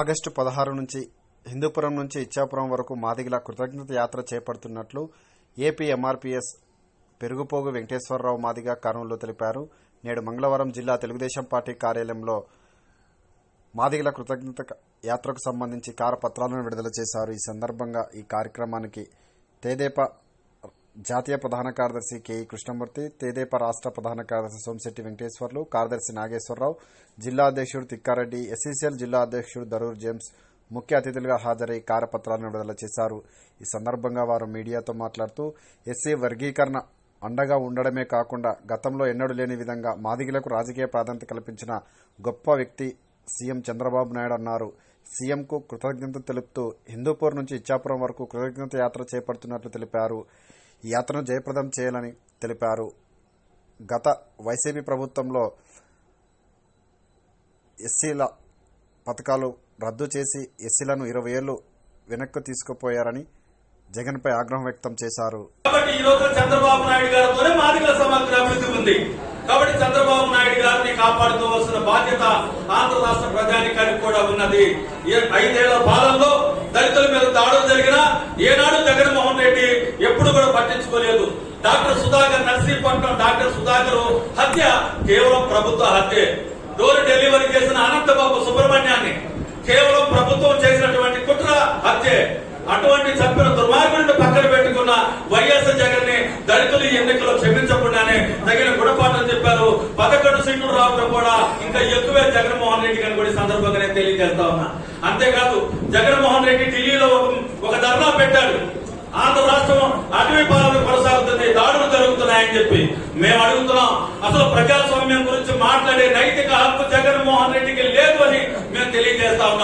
August పదహారు నుంచి హిందూపురం నుంచి ఇచ్చాపురం వరకు మాదిగల కృతజ్ఞత యాత్ర చేపడుతున్నట్లు ఏపీ ఎంఆర్పీఎస్ పెరుగుపోగు వెంకటేశ్వరరావు మాదిగ కర్నూలు తెలిపారు. నేడు మంగళవారం జిల్లా తెలుగుదేశం పార్టీ కార్యాలయంలో మాదిగల కృతజ్ఞత యాత్రకు సంబంధించి కారపత్రాలను విడుదల చేశారు. ఈ సందర్భంగా ఈ కార్యక్రమానికి తేదేపా జాతీయ ప్రధాన కార్యదర్శి కెఈ కృష్ణమూర్తి తేదేప రాష్ట్ర ప్రధాన కార్యదర్శి సోమిశెట్టి వెంకటేశ్వర్లు కార్యదర్శి నాగేశ్వరరావు జిల్లా అధ్యక్షుడు తిక్కారెడ్డి ఎస్సీసీఎల్ జిల్లా అధ్యక్షుడు దరూర్ జేమ్స్ ముఖ్య అతిథులుగా హాజరై కారపత్రాలను విడుదల చేశారు. ఈ సందర్భంగా వారు మీడియాతో మాట్లాడుతూ ఎస్సీ వర్గీకరణ అండగా ఉండడమే కాకుండా గతంలో ఎన్నడూ లేని విధంగా మాదిగలకు రాజకీయ ప్రాధాన్యత కల్పించిన గొప్ప వ్యక్తి సీఎం చంద్రబాబు నాయుడు అన్నారు. సీఎంకు కృతజ్ఞత తెలుపుతూ హిందూపూర్ నుంచి ఇచ్చాపురం వరకు కృతజ్ఞత యాత్ర చేపడుతున్నట్లు తెలిపారు. ఈ యాత్రను జయప్రదం చేయాలని తెలిపారు. గత వైసీపీ ప్రభుత్వంలో ఎస్సీల పథకాలు రద్దు చేసి ఎస్సీలను ఇరవై ఏళ్ళు వెనక్కు తీసుకుపోయారని జగన్పై ఆగ్రహం వ్యక్తం చేశారు. కాబట్టి ఈ రోజు చంద్రబాబు నాయుడు గారితోనే మాదిగల సమగ్ర అభివృద్ధి ఉంది. కాబట్టి చంద్రబాబు నాయుడు గారిని కాపాడుకోవాల్సిన బాధ్యత ఆంధ్ర రాష్ట్ర ప్రజానికానికి కూడా ఉన్నది. ఐదేళ్ళ పాలనలో దళితుల మీద దాడులు జరిగినా ఏనాడు జగన్మోహన్ రెడ్డి ఎప్పుడు కూడా పట్టించుకోలేదు. డాక్టర్ సుధాకర్ నర్సీపట్నం డాక్టర్ సుధాకర్ హత్య కేవలం ప్రభుత్వ హత్యే. డోర్ డెలివరీ చేసిన అనంతబాబు సుబ్రహ్మణ్యాన్ని కేవలం ప్రభుత్వం చేసినటువంటి కుట్ర హత్యే. అటువంటి చంపిన దుర్మార్గుడిని పక్కన పెట్టుకున్న వైఎస్ జగన్ని దళితులు ఎన్నికల్లో క్షమించకుండానే తగిన గుణపాఠం చెప్పారు. పదకొండు సీట్లు రావడం కూడా ఇంకా ఎక్కువే జగన్మోహన్ రెడ్డి గారిని కూడా సందర్భంగా నేను తెలియజేస్తా ఉన్నా. అంతేకాదు జగన్మోహన్ రెడ్డి ఢిల్లీలో ఒక ధర్నా పెట్టాడు. ఆంధ్ర రాష్ట్రం అటవీ పాలన కొనసాగుతుంది దాడులు జరుగుతున్నాయని చెప్పి మేము అడుగుతున్నాం. అసలు ప్రజాస్వామ్యం గురించి మాట్లాడే నైతిక హక్కు జగన్మోహన్ రెడ్డికి లేదు అని మేము తెలియజేస్తా ఉన్నాం.